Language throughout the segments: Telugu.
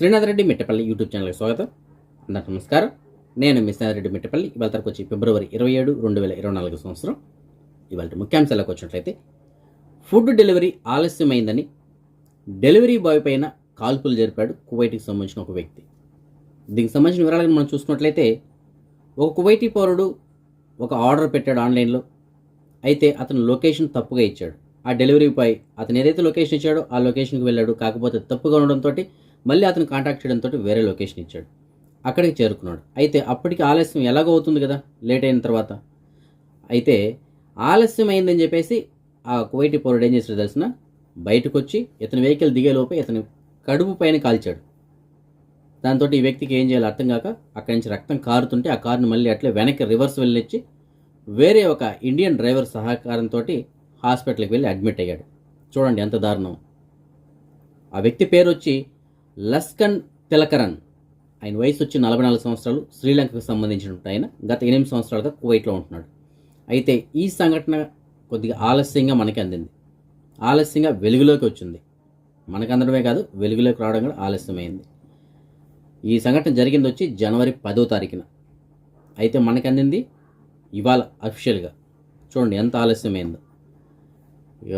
శ్రీనాథ్ రెడ్డి మిట్టపల్లి యూట్యూబ్ ఛానల్కి స్వాగతం. అందరికీ నమస్కారం. నేను మీ శ్రీనాథ్ రెడ్డి మిట్టపల్లి. ఇవాళ తరకు వచ్చి ఫిబ్రవరి ఇరవై ఏడు రెండు వేల ఇరవై నాలుగు సంవత్సరం. ఇవాళ ముఖ్యాంశాలకు వచ్చినట్లయితే ఫుడ్ డెలివరీ ఆలస్యమైందని డెలివరీ బాయ్ పైన కాల్పులు జరిపాడు కువైట్కి సంబంధించిన ఒక వ్యక్తి. దీనికి సంబంధించిన వివరాలను మనం చూసుకున్నట్లయితే ఒక కువైటీ పౌరుడు ఒక ఆర్డర్ పెట్టాడు ఆన్లైన్లో. అయితే అతను లొకేషన్ తప్పుగా ఇచ్చాడు. ఆ డెలివరీ బాయ్ అతను ఏదైతే లొకేషన్ ఇచ్చాడో ఆ లొకేషన్కి వెళ్ళాడు. కాకపోతే తప్పుగా ఉండడంతో మళ్ళీ అతను కాంటాక్ట్ చేయడంతో వేరే లొకేషన్ ఇచ్చాడు. అక్కడికి చేరుకున్నాడు. అయితే అప్పటికి ఆలస్యం ఎలాగో అవుతుంది కదా? లేట్ అయిన తర్వాత. అయితే ఆలస్యం అయిందని చెప్పేసి ఆ కువైటి పౌరుడు ఏం చేశాడు తెలిసిన? బయటకు వచ్చి ఇతని వెహికల్ దిగేలోపే ఇతని కడుపు పైన కాల్చాడు. దాంతో ఈ వ్యక్తికి ఏం చేయాలో అర్థం కాక అక్కడి నుంచి రక్తం కారుతుంటే ఆ కారుని మళ్ళీ అట్లే వెనక్కి రివర్స్ వెళ్ళొచ్చి వేరే ఒక ఇండియన్ డ్రైవర్ సహకారంతో హాస్పిటల్కి వెళ్ళి అడ్మిట్ అయ్యాడు. చూడండి ఎంత దారుణం. ఆ వ్యక్తి పేరు వచ్చి లస్కన్ తిలకరన్. ఆయన వయసు వచ్చి నలభై నాలుగు సంవత్సరాలు శ్రీలంకకు సంబంధించిన ఆయన. గత ఎనిమిది సంవత్సరాలుగా కువైట్లో ఉంటున్నాడు. అయితే ఈ సంఘటన కొద్దిగా ఆలస్యంగా మనకి అందింది. ఆలస్యంగా వెలుగులోకి వచ్చింది. మనకందడమే కాదు వెలుగులోకి రావడం కూడా ఆలస్యమైంది. ఈ సంఘటన జరిగింది వచ్చి జనవరి పదో తారీఖున. అయితే మనకు అందింది ఇవాళ అఫీషియల్గా. చూడండి ఎంత ఆలస్యమైందో.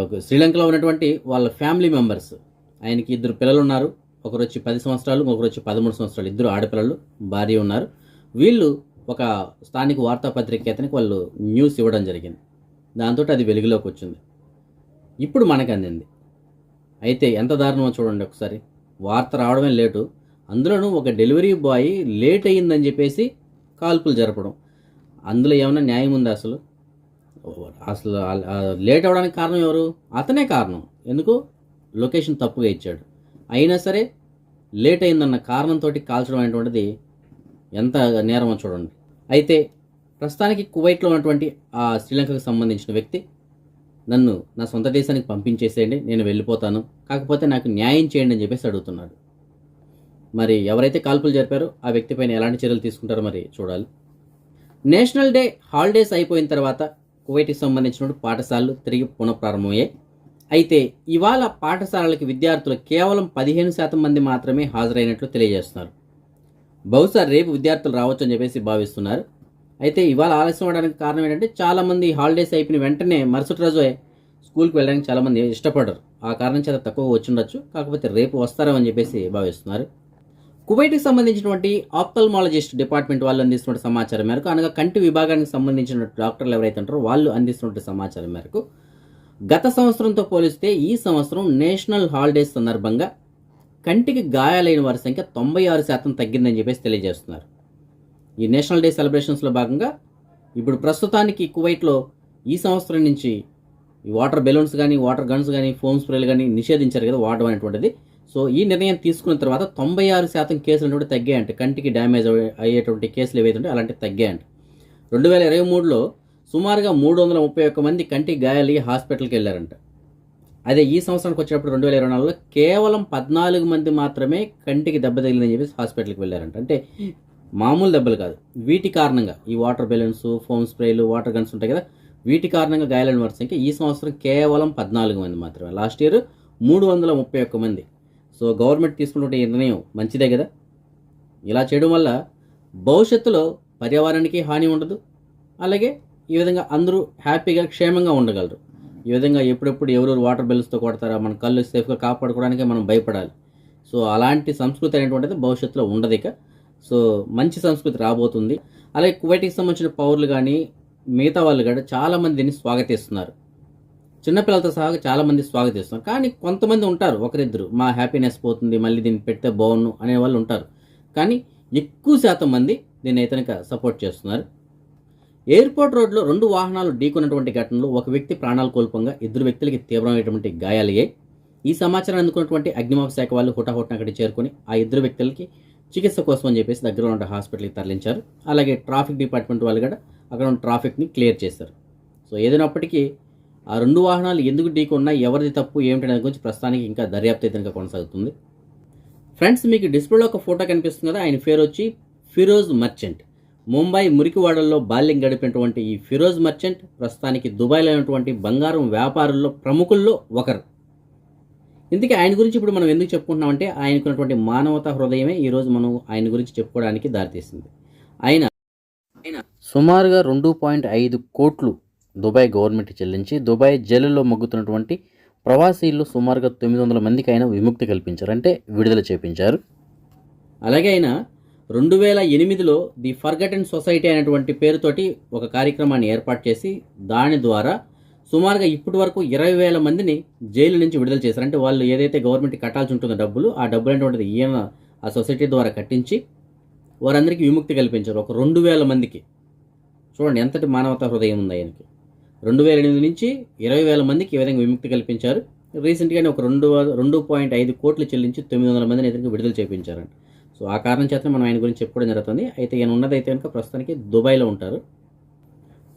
ఒక శ్రీలంకలో ఉన్నటువంటి వాళ్ళ ఫ్యామిలీ మెంబర్స్ ఆయనకి ఇద్దరు పిల్లలు ఉన్నారు ఒకరు వచ్చి పది సంవత్సరాలు ఒకరు వచ్చి పదమూడు సంవత్సరాలు. ఇద్దరు ఆడపిల్లలు భార్య ఉన్నారు. వీళ్ళు ఒక స్థానిక వార్తాపత్రిక అతనికి వాళ్ళు న్యూస్ ఇవ్వడం జరిగింది. దాంతో అది వెలుగులోకి వచ్చింది. ఇప్పుడు మనకు అందింది. అయితే ఎంత దారుణమో చూడండి ఒకసారి. వార్త రావడమే లేటు. అందులోనూ ఒక డెలివరీ బాయ్ లేట్ అయ్యిందని చెప్పేసి కాల్పులు జరపడం. అందులో ఏమైనా న్యాయం ఉందా అసలు? అసలు లేట్ అవ్వడానికి కారణం ఎవరు? అతనే కారణం. ఎందుకు? లొకేషన్ తప్పుగా ఇచ్చాడు. అయినా సరే లేట్ అయిందన్న కారణంతో కాల్చడం అనేటువంటిది ఎంత నేరమో చూడండి. అయితే ప్రస్తుతానికి కువైట్లో ఉన్నటువంటి ఆ శ్రీలంకకు సంబంధించిన వ్యక్తి నన్ను నా సొంత దేశానికి పంపించేసేయండి నేను వెళ్ళిపోతాను కాకపోతే నాకు న్యాయం చేయండి అని చెప్పేసి అడుగుతున్నాడు. మరి ఎవరైతే కాల్పులు జరిపారో ఆ వ్యక్తి పైన ఎలాంటి చర్యలు తీసుకుంటారో మరి చూడాలి. నేషనల్ డే హాలిడేస్ అయిపోయిన తర్వాత కువైట్కి సంబంధించిన పాఠశాలలు తిరిగి పునఃప్రారంభమయ్యాయి. అయితే ఇవాళ పాఠశాలలకి విద్యార్థులు కేవలం పదిహేను శాతం మంది మాత్రమే హాజరైనట్లు తెలియజేస్తున్నారు. బహుశా రేపు విద్యార్థులు రావచ్చు అని చెప్పేసి భావిస్తున్నారు. అయితే ఇవాళ ఆలస్యం అవడానికి కారణం ఏంటంటే చాలామంది హాలిడేస్ అయిపోయిన వెంటనే మరుసటి రోజు స్కూల్కి వెళ్ళడానికి చాలామంది ఇష్టపడరు. ఆ కారణం చేత తక్కువ వచ్చిండొచ్చు కాకపోతే రేపు వస్తారని చెప్పేసి భావిస్తున్నారు. కువైట్కి సంబంధించినటువంటి ఆప్థల్మాలజిస్ట్ డిపార్ట్మెంట్ వాళ్ళు అందిస్తున్న సమాచారం మేరకు అనగా కంటి విభాగానికి సంబంధించిన డాక్టర్లు ఎవరైతే ఉంటారో వాళ్ళు అందిస్తున్న సమాచారం మేరకు గత సంవత్సరంతో పోలిస్తే ఈ సంవత్సరం నేషనల్ హాలిడేస్ సందర్భంగా కంటికి గాయాలైన వారి సంఖ్య తొంభై ఆరు శాతం తగ్గిందని చెప్పేసి తెలియజేస్తున్నారు. ఈ నేషనల్ డే సెలబ్రేషన్స్లో భాగంగా ఇప్పుడు ప్రస్తుతానికి కువైట్లో ఈ సంవత్సరం నుంచి ఈ వాటర్ బెలూన్స్ కానీ వాటర్ గన్స్ కానీ ఫోమ్ స్ప్రేలు కానీ నిషేధించారు కదా వాడడం అనేటువంటిది. సో ఈ నిర్ణయం తీసుకున్న తర్వాత తొంభై ఆరు శాతం కేసులు అనేవి తగ్గాయంట. కంటికి డ్యామేజ్ అయ్యేటువంటి కేసులు ఏవైతే ఉంటాయో అలాంటివి తగ్గాయంట. రెండు వేల ఇరవై మూడులో సుమారుగా మూడు వందల ముప్పై ఒక్క మంది కంటికి గాయాలయ్యి హాస్పిటల్కి వెళ్ళారంట. అదే ఈ సంవత్సరానికి వచ్చినప్పుడు రెండు వేల ఇరవై నాలుగులో కేవలం పద్నాలుగు మంది మాత్రమే కంటికి దెబ్బ తగిలిందని చెప్పేసి హాస్పిటల్కి వెళ్ళారంట. అంటే మామూలు దెబ్బలు కాదు. వీటి కారణంగా ఈ వాటర్ బెలూన్స్ ఫోమ్ స్ప్రేలు వాటర్ గన్స్ ఉంటాయి కదా వీటి కారణంగా గాయాలైన వారి సంఖ్య ఈ సంవత్సరం కేవలం పద్నాలుగు మంది మాత్రమే. లాస్ట్ ఇయర్ మూడు వందల ముప్పై ఒక్క మంది. సో గవర్నమెంట్ తీసుకున్నటువంటి నిర్ణయం మంచిదే కదా? ఇలా చేయడం వల్ల భవిష్యత్తులో పర్యావరణానికి హాని ఉండదు. అలాగే ఈ విధంగా అందరూ హ్యాపీగా క్షేమంగా ఉండగలరు. ఈ విధంగా ఎప్పుడెప్పుడు ఎవరెవరు వాటర్ బెల్స్తో కొడతారా మన కళ్ళు సేఫ్గా కాపాడుకోవడానికే మనం భయపడాలి. సో అలాంటి సంస్కృతి అనేటువంటిది భవిష్యత్తులో ఉండదు ఇక. సో మంచి సంస్కృతి రాబోతుంది. అలాగే కువైట్కి సంబంధించిన పౌరులు కానీ మిగతా వాళ్ళు కూడా చాలామంది దీన్ని స్వాగతిస్తున్నారు. చిన్నపిల్లలతో సహా చాలామంది స్వాగతిస్తున్నారు. కానీ కొంతమంది ఉంటారు ఒకరిద్దరు. మా హ్యాపీనెస్ పోతుంది మళ్ళీ దీన్ని పెడితే బాగున్ను అనే వాళ్ళు ఉంటారు. కానీ ఎక్కువ శాతం మంది దీన్ని అయితే సపోర్ట్ చేస్తున్నారు. ఎయిర్పోర్ట్ రోడ్లో రెండు వాహనాలు ఢీకొన్నటువంటి ఘటనలో ఒక వ్యక్తి ప్రాణాలు కోల్పోగా ఇద్దరు వ్యక్తులకి తీవ్రమైనటువంటి గాయాలయ్యాయి. ఈ సమాచారం అందుకున్నటువంటి అగ్నిమాపక శాఖ వాళ్ళు హుటాహుటిన అక్కడికి చేరుకొని ఆ ఇద్దరు వ్యక్తులకి చికిత్స కోసం అని చెప్పేసి దగ్గర ఉన్న హాస్పిటల్కి తరలించారు. అలాగే ట్రాఫిక్ డిపార్ట్మెంట్ వాళ్ళు కూడా అక్కడ ఉన్న ట్రాఫిక్ని క్లియర్ చేశారు. సో ఏదైనప్పటికీ ఆ రెండు వాహనాలు ఎందుకు ఢీకున్నా ఎవరిది తప్పు ఏమిటి గురించి ప్రస్తుతానికి ఇంకా దర్యాప్తు అయితే కొనసాగుతుంది. ఫ్రెండ్స్ మీకు డిస్ప్లేలో ఒక ఫోటో కనిపిస్తుంది కదా ఆయన పేరు వచ్చి ఫిరోజ్ మర్చెంట్. ముంబై మురికివాడల్లో బాల్యం గడిపినటువంటి ఈ ఫిరోజ్ మర్చెంట్ ప్రస్తుతానికి దుబాయ్లో ఉన్నటువంటి బంగారం వ్యాపారుల్లో ప్రముఖుల్లో ఒకరు. ఇందుకే ఆయన గురించి ఇప్పుడు మనం ఎందుకు చెప్పుకుంటున్నామంటే ఆయనకున్నటువంటి మానవతా హృదయమే ఈరోజు మనం ఆయన గురించి చెప్పుకోవడానికి దారితీసింది. ఆయన ఆయన సుమారుగా రెండు పాయింట్ ఐదు కోట్లు దుబాయ్ గవర్నమెంట్ చెల్లించి దుబాయ్ జైలులో మగ్గుతున్నటువంటి ప్రవాసీలు సుమారుగా తొమ్మిది వందల మందికి ఆయన విముక్తి కల్పించారు అంటే విడుదల చేపించారు. అలాగే ఆయన రెండు వేల ఎనిమిదిలో ది ఫర్గటన్ సొసైటీ అనేటువంటి పేరుతోటి ఒక కార్యక్రమాన్ని ఏర్పాటు చేసి దాని ద్వారా సుమారుగా ఇప్పటి వరకు ఇరవై వేల మందిని జైలు నుంచి విడుదల చేశారు. అంటే వాళ్ళు ఏదైతే గవర్నమెంట్ కట్టాల్సి ఉంటుందో డబ్బులు ఆ డబ్బులు అనేటువంటిది ఈయన ఆ సొసైటీ ద్వారా కట్టించి వారందరికీ విముక్తి కల్పించారు. ఒక రెండు వేల మందికి. చూడండి ఎంతటి మానవతా హృదయం ఉంది ఆయనకి. రెండు వేల ఎనిమిది నుంచి ఇరవై వేల మందికి ఈ విధంగా విముక్తి కల్పించారు. రీసెంట్గానే ఒక రెండు రెండు పాయింట్ ఐదు కోట్లు చెల్లించి తొమ్మిది వందల మందిని ఎదురుగా విడుదల చేయించారండి సో ఆ కారణం చేత మనం ఆయన గురించి చెప్పుకోవడం జరుగుతుంది. అయితే ఈయన ఉన్నదైతే కనుక ప్రస్తుతానికి దుబాయ్లో ఉంటారు.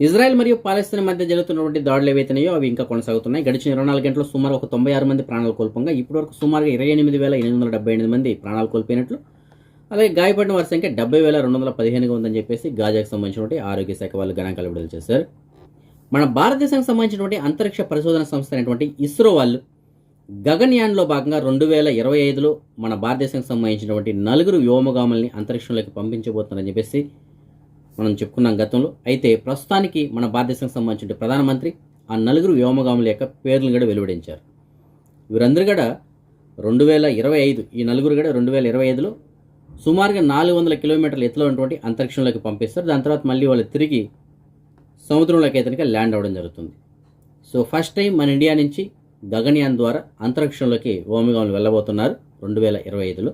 ఇజ్రాయెల్ మరియు పాలస్తీన్ మధ్య జరుగుతున్నటువంటి దాడులు ఏవైతున్నాయో అవి ఇంకా కొనసాగుతున్నాయి. గడిచిన ఇరవై నాలుగు గంటల్లో సుమారు ఒక తొంభై ఆరు మంది ప్రాణాలు కోల్పోగా ఇప్పటివరకు సుమారుగా ఇరవై ఎనిమిది వేల ఎనిమిది వందల డెబ్బై ఎనిమిది మంది ప్రాణాలు కోల్పోయినట్లు అలాగే గాయపడిన వారి సంఖ్య డెబ్బై వేల రెండు వందల పదిహేనుగా ఉందని చెప్పేసి గాజాకు సంబంధించినటువంటి ఆరోగ్య శాఖ వాళ్ళు గణాంకాలు విడుదల చేశారు. మన భారతదేశానికి సంబంధించినటువంటి అంతరిక్ష పరిశోధన సంస్థ అనేటువంటి ఇస్రో వాళ్ళు గగన్యాన్లో భాగంగా రెండు వేల ఇరవై ఐదులో మన భారతదేశానికి సంబంధించినటువంటి నలుగురు వ్యోమగాముల్ని అంతరిక్షంలోకి పంపించబోతున్నారని చెప్పేసి మనం చెప్పుకున్నాం గతంలో. అయితే ప్రస్తుతానికి మన భారతదేశానికి సంబంధించిన ప్రధానమంత్రి ఆ నలుగురు వ్యోమగాముల యొక్క పేర్లను కూడా వెలువడించారు. వీరందరూ కూడా రెండు వేల ఇరవై ఐదు ఈ నలుగురు కూడా రెండు వేల ఇరవై ఐదులో సుమారుగా నాలుగు వందల కిలోమీటర్ల ఎత్తులో ఉన్నటువంటి అంతరిక్షంలోకి పంపిస్తారు. దాని తర్వాత మళ్ళీ వాళ్ళు తిరిగి సముద్రంలోకి అయితే ల్యాండ్ అవ్వడం జరుగుతుంది. సో ఫస్ట్ టైం మన ఇండియా నుంచి గగన్యాన్ ద్వారా అంతరిక్షంలోకి ఓమిగాములు వెళ్ళబోతున్నారు రెండు వేల ఇరవై ఐదులో.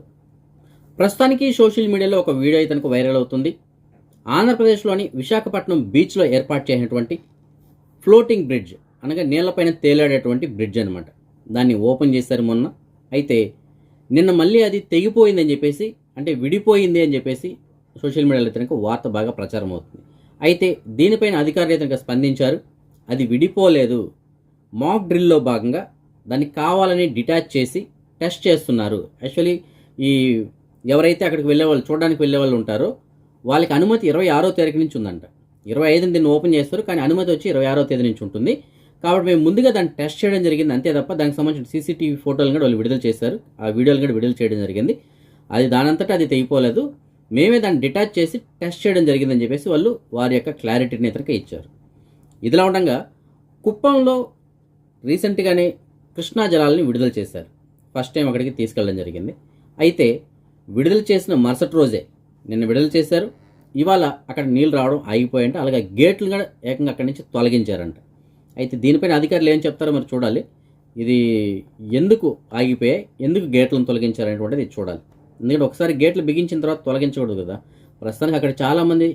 ప్రస్తుతానికి సోషల్ మీడియాలో ఒక వీడియో అయితే వైరల్ అవుతుంది. ఆంధ్రప్రదేశ్లోని విశాఖపట్నం బీచ్లో ఏర్పాటు చేసినటువంటి ఫ్లోటింగ్ బ్రిడ్జ్ అనగా నీళ్ళపైన తేలాడేటువంటి బ్రిడ్జ్ అనమాట దాన్ని ఓపెన్ చేశారు మొన్న. అయితే నిన్న మళ్ళీ అది తెగిపోయిందని చెప్పేసి అంటే విడిపోయింది అని చెప్పేసి సోషల్ మీడియాలో అయితే వార్త బాగా ప్రచారం అవుతుంది. అయితే దీనిపైన అధికారులు అయితే స్పందించారు అది విడిపోలేదు. మాక్ డ్రిల్లో భాగంగా దాన్ని కావాలని డిటాచ్ చేసి టెస్ట్ చేస్తున్నారు. యాక్చువల్లీ ఈ ఎవరైతే అక్కడికి వెళ్ళే వాళ్ళు చూడడానికి వెళ్ళే వాళ్ళు ఉంటారో వాళ్ళకి అనుమతి ఇరవై ఆరో తారీఖు నుంచి ఉందంట. ఇరవై ఐదుని దీన్ని ఓపెన్ చేస్తారు కానీ అనుమతి వచ్చి ఇరవై ఆరో తేదీ నుంచి ఉంటుంది. కాబట్టి మేము ముందుగా దాన్ని టెస్ట్ చేయడం జరిగింది. అంతే తప్ప దానికి సంబంధించిన సీసీటీవీ ఫోటోలు కూడా వాళ్ళు విడుదల చేశారు. ఆ వీడియోలు కూడా విడుదల చేయడం జరిగింది. అది దానంతటా అది తెగిపోలేదు. మేమే దాన్ని డిటాచ్ చేసి టెస్ట్ చేయడం జరిగిందని చెప్పేసి వాళ్ళు వారి యొక్క క్లారిటీని ఇతనికి ఇచ్చారు. ఇదిలా ఉండగా కుప్పంలో రీసెంట్గానే కృష్ణా జలాలని విడుదల చేశారు. ఫస్ట్ టైం అక్కడికి తీసుకెళ్ళడం జరిగింది. అయితే విడుదల చేసిన మరుసటి రోజే నిన్న విడుదల చేశారు. ఇవాళ అక్కడ నీళ్ళు రావడం ఆగిపోయాయంట అలాగే గేట్లు కూడా ఏకంగా అక్కడి నుంచి తొలగించారంట. అయితే దీనిపైన అధికారులు ఏం చెప్తారో మరి చూడాలి. ఇది ఎందుకు ఆగిపోయాయి? ఎందుకు గేట్లను తొలగించారనేటువంటిది చూడాలి. ఎందుకంటే ఒకసారి గేట్లు బిగించిన తర్వాత తొలగించకూడదు కదా. ప్రస్తుతానికి అక్కడ చాలామంది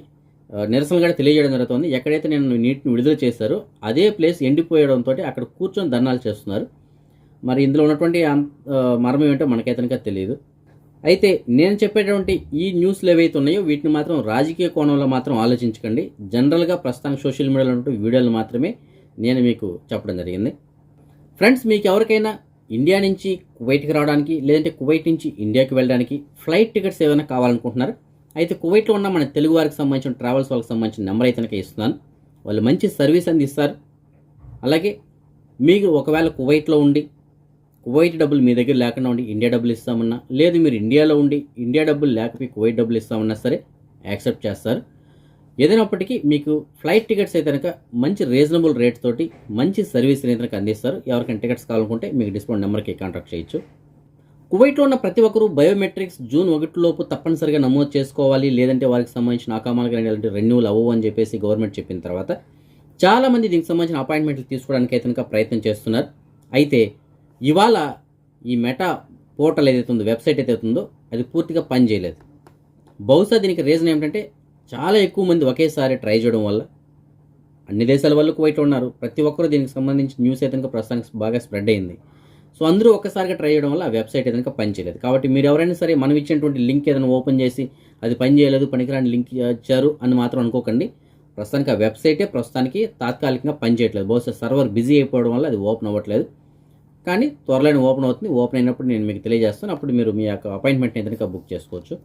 నిరసనలు కూడా తెలియజేయడం జరుగుతుంది. ఎక్కడైతే నేను నీటిని విడుదల చేశారో అదే ప్లేస్ ఎండిపోయడంతో అక్కడ కూర్చొని ధర్నాలు చేస్తున్నారు. మరి ఇందులో ఉన్నటువంటి మర్మం ఏంటో మనకైతే తెలియదు. అయితే నేను చెప్పేటువంటి ఈ న్యూస్లు ఏవైతే ఉన్నాయో వీటిని మాత్రం రాజకీయ కోణంలో మాత్రం ఆలోచించకండి. జనరల్గా ప్రస్తుతానికి సోషల్ మీడియాలో ఉన్న వీడియోలు మాత్రమే నేను మీకు చెప్పడం జరిగింది. ఫ్రెండ్స్ మీకు ఎవరికైనా ఇండియా నుంచి కువైట్కి రావడానికి లేదంటే కువైట్ నుంచి ఇండియాకి వెళ్ళడానికి ఫ్లైట్ టికెట్స్ ఏమైనా కావాలనుకుంటున్నారు? అయితే కువైట్లో ఉన్న మన తెలుగు వారికి సంబంధించిన ట్రావెల్స్ వాళ్ళకి సంబంధించిన నెంబర్ అయితే నాకు ఇస్తున్నాను. వాళ్ళు మంచి సర్వీస్ అందిస్తారు. అలాగే మీకు ఒకవేళ కువైట్లో ఉండి కువైట్ డబ్బులు మీ దగ్గర లేకుండా ఉండి ఇండియా డబ్బులు ఇస్తామన్నా లేదు మీరు ఇండియాలో ఉండి ఇండియా డబ్బులు లేకపోతే కువైట్ డబ్బులు ఇస్తామన్నా సరే యాక్సెప్ట్ చేస్తారు. ఏదైనప్పటికీ మీకు ఫ్లైట్ టికెట్స్ అయితే కనుక మంచి రీజనబుల్ రేట్ తోటి మంచి సర్వీస్ అయితే కనుక అందిస్తారు. ఎవరికైనా టికెట్స్ కావాలనుకుంటే మీకు డిస్కౌంట్ నెంబర్కి కాంటాక్ట్ చేయొచ్చు. కువైట్లో ఉన్న ప్రతి ఒక్కరూ బయోమెట్రిక్స్ జూన్ ఒకటిలోపు తప్పనిసరిగా నమోదు చేసుకోవాలి లేదంటే వారికి సంబంధించిన ఆకామాలకు కానీ రెన్యూల్ అవ్వవు అని చెప్పేసి గవర్నమెంట్ చెప్పిన తర్వాత చాలామంది దీనికి సంబంధించిన అపాయింట్మెంట్లు తీసుకోవడానికి అయితే కనుక ప్రయత్నం చేస్తున్నారు. అయితే ఇవాళ ఈ మెటా పోర్టల్ ఏదైతే ఉందో వెబ్సైట్ ఏదైతే ఉందో అది పూర్తిగా పనిచేయలేదు బహుశా దీనికి రీజన్ ఏమిటంటే చాలా ఎక్కువ మంది ఒకేసారి ట్రై చేయడం వల్ల అన్ని దేశాల వాళ్ళు కువైట్లో ఉన్నారు. ప్రతి ఒక్కరూ దీనికి సంబంధించి న్యూస్ అయితే కనుక ప్రస్తుతానికి బాగా స్ప్రెడ్ అయింది. సో అందరూ ఒక్కసారిగా ట్రై చేయడం వల్ల ఆ వెబ్సైట్ ఏదైనా పనిచేయలేదు కాబట్టి మీరు ఎవరైనా సరే మనం ఇచ్చినటువంటి లింక్ ఏదైనా ఓపెన్ చేసి అది పని చేయలేదు పనికిరాని లింక్ ఇచ్చారు అని మాత్రం అనుకోకండి. ప్రస్తుతానికి ఆ వెబ్సైటే ప్రస్తుతానికి తాత్కాలికంగా పనిచేయట్లేదు బహుశా సర్వర్ బిజీ అయిపోవడం వల్ల అది ఓపెన్ అవ్వట్లేదు. కానీ త్వరలోనే ఓపెన్ అవుతుంది. ఓపెన్ అయినప్పుడు నేను మీకు తెలియజేస్తాను. అప్పుడు మీరు మీ యొక్క అపాయింట్మెంట్ ఏదైనా బుక్ చేసుకోవచ్చు.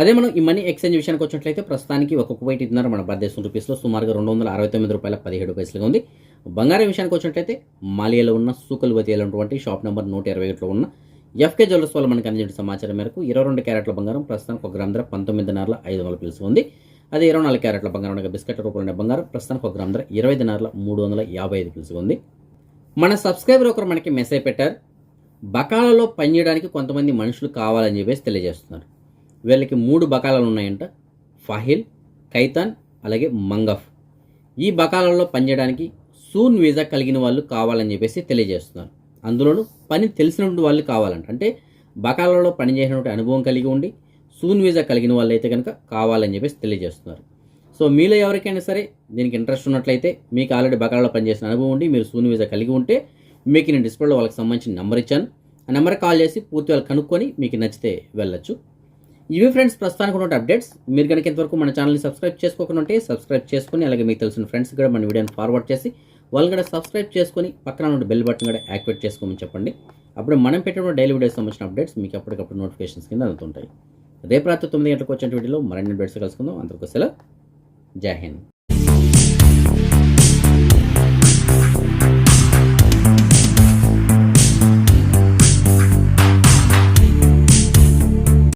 అదే మనం ఈ మనీ ఎక్స్చేంజ్ విషయానికి వచ్చినట్లయితే ప్రస్తుతానికి ఒక కువైట్ ఇద్దరు మన భారతదేశం రూపీస్లో సుమారుగా రెండు వందల అరవై తొమ్మిది రూపాయల పదిహేడు పైసలుగా ఉంది. బంగారం విషయానికి వచ్చినట్లయితే మాలియాలో ఉన్న సూకల్వతి అనేటువంటి షాప్ నెంబర్ నూట ఇరవై ఒకటిలో ఉన్న ఎఫ్కే జ్యువెలర్స్ వల్ల మనకు అందించిన సమాచారం మేరకు ఇరవై రెండు క్యారెట్ల బంగారం ప్రస్తుతానికి ఒక గ్రామ్ ధర పంతొమ్మిదిన్నరల ఐదు వందల పిలుసు ఉంది. అదే ఇరవై నాలుగు క్యారెట్ల బంగారం అనగా బిస్కెట్ రూపంలో ఉండే బంగారం ప్రస్తుతానికి ఒక గ్రామ్ ధర ఇరవై ఐదు మూడు వందల యాభై ఐదు పిలుసు ఉంది. మన సబ్స్క్రైబర్ ఒకరు మనకి మెసేజ్ పెట్టారు బకాలలో పనిచేయడానికి కొంతమంది మనుషులు కావాలని చెప్పేసి తెలియజేస్తున్నారు. వీళ్ళకి మూడు బకాలాలు ఉన్నాయంట ఫాహిల్ కైతాన్ అలాగే మంగఫ్. ఈ బకాలలో పనిచేయడానికి సూన్ వీజా కలిగిన వాళ్ళు కావాలని చెప్పేసి తెలియజేస్తున్నారు. అందులోనూ పని తెలిసినటువంటి వాళ్ళు కావాలంట. అంటే బకాలలో పనిచేసినటువంటి అనుభవం కలిగి ఉండి సూన్ వీజా కలిగిన వాళ్ళు అయితే కనుక కావాలని చెప్పేసి తెలియజేస్తున్నారు. సో మీలో ఎవరికైనా సరే దీనికి ఇంట్రెస్ట్ ఉన్నట్లయితే మీకు ఆల్రెడీ బకాలలో పనిచేసిన అనుభవం ఉండి మీరు సూన్ వీజా కలిగి ఉంటే మీకు నేను డిస్ప్లేలో వాళ్ళకి సంబంధించిన నెంబర్ ఇచ్చాను. ఆ నెంబర్ కాల్ చేసి పూర్తి వాళ్ళు కనుక్కొని మీకు నచ్చితే వెళ్ళొచ్చు. ఇవి ఫ్రెండ్స్ ప్రస్తుతానికి ఉన్న అప్డేట్స్. మీరు కనుక ఇంతవరకు మన ఛానల్ని సబ్స్క్రైబ్ చేసుకోకుండా ఉంటే సబ్స్క్రైబ్ చేసుకొని అలాగే మీకు తెలిసిన ఫ్రెండ్స్ కూడా మన వీడియోని ఫార్వర్డ్ చేసి వాళ్ళు కూడా సబ్స్క్రైబ్ చేసుకొని పక్కన ఉన్న బెల్ బటన్ కూడా యాక్టివేట్ చేసుకోమని చెప్పండి. అప్పుడు మనం పెట్టిన డైలీ వీడియోస్ సంబంధించిన అప్డేట్స్ మీకు అప్పటికప్పుడు నోటిఫికేషన్స్ కింద అందుతుంటాయి. రేపు రాత్రి తొమ్మిది గంటలకు వచ్చిన వీడియోలో మరిన్ని అప్డేట్స్ కలుసుకుందాం. అందరికీ సెలవు. జై హింద్.